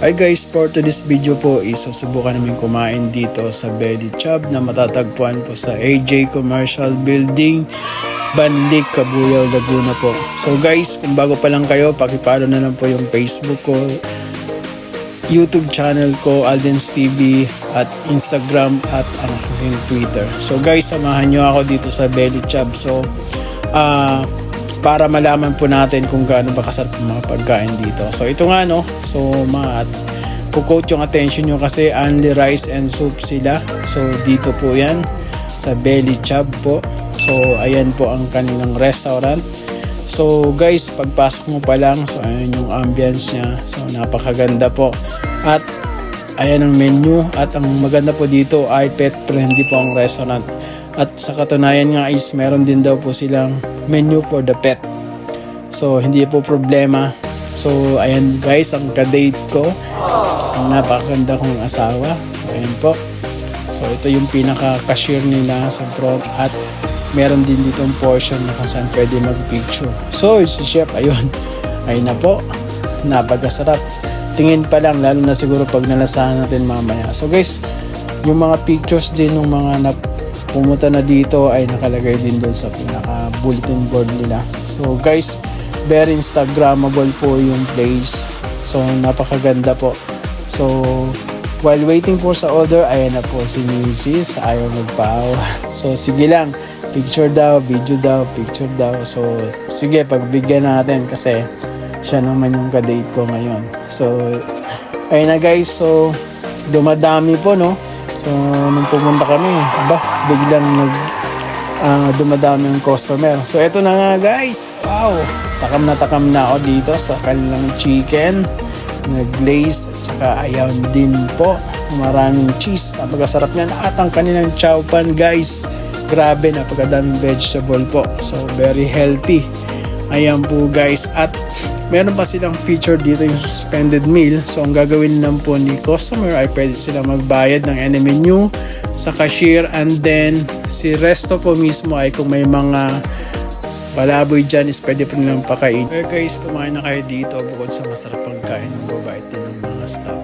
Hi guys, for today's video po is susubukan namin kumain dito sa Belly Chub na matatagpuan po sa AJ Commercial Building, Banlik, Cabuyao, Laguna po. So guys, kung bago pa lang kayo, pakipalo na lang po yung Facebook ko, YouTube channel ko, Aldens TV, at Instagram at ang Twitter. So guys, samahan nyo ako dito sa Belly Chub. So, ah para malaman po natin kung gaano ba kasarap ang mga pagkain dito. So ito nga no, so ma kukote yung attention nyo kasi only rice and soup sila. So dito po yan sa Belly Chub po. So ayan po ang kanilang restaurant. So guys, pagpasok mo pa lang, so ayan yung ambience niya. So napakaganda po. At ayan ang menu at ang maganda po dito ay pet friendly po ang restaurant. At sa katunayan nga is meron din daw po silang menu for the pet. So hindi po problema. So ayan guys, ang ka-date ko. Ang napakaganda kong asawa. So ayan po. So ito yung pinaka-cashier nila sa front at meron din ditong portion na kung saan pwede mag-picture. So si chef, ayun. Ayun na po. Napakasarap. Tingin pa lang, lalo na siguro pag nalasahan natin mamaya. So guys, yung mga pictures din ng mga na pumunta na dito ay nakalagay din doon sa pinaka bulletin board nila. So guys, very instagrammable po yung place. So napakaganda po. So while waiting for sa order, ayan na po si Mrs. Ayaw magpaawa. So sige lang, picture daw, video daw, picture daw. So sige, pagbigyan natin kasi siya naman yung ka-date ko ngayon. So ayun na guys, so dumadami po no. So, nung pumunta kami, aba, biglang nag ah, dumadami ang customer. So, eto na nga guys. Wow! Takam na takam na ako dito sa kanilang chicken na glaze at saka ayaw din po. Maraming cheese. Napakasarap niyan. At ang kanilang chow pan guys. Grabe, napakadaming vegetable po. So, very healthy. Ayan po guys. At meron pa silang feature dito yung suspended meal. So ang gagawin lang po ni customer ay pwede sila magbayad ng any menu sa cashier and then si resto po mismo ay kung may mga palaboy dyan is pwede po nilang pakain. Okay guys, kumain na kayo dito bukod sa masarap pagkain. Mababait din ng mga staff.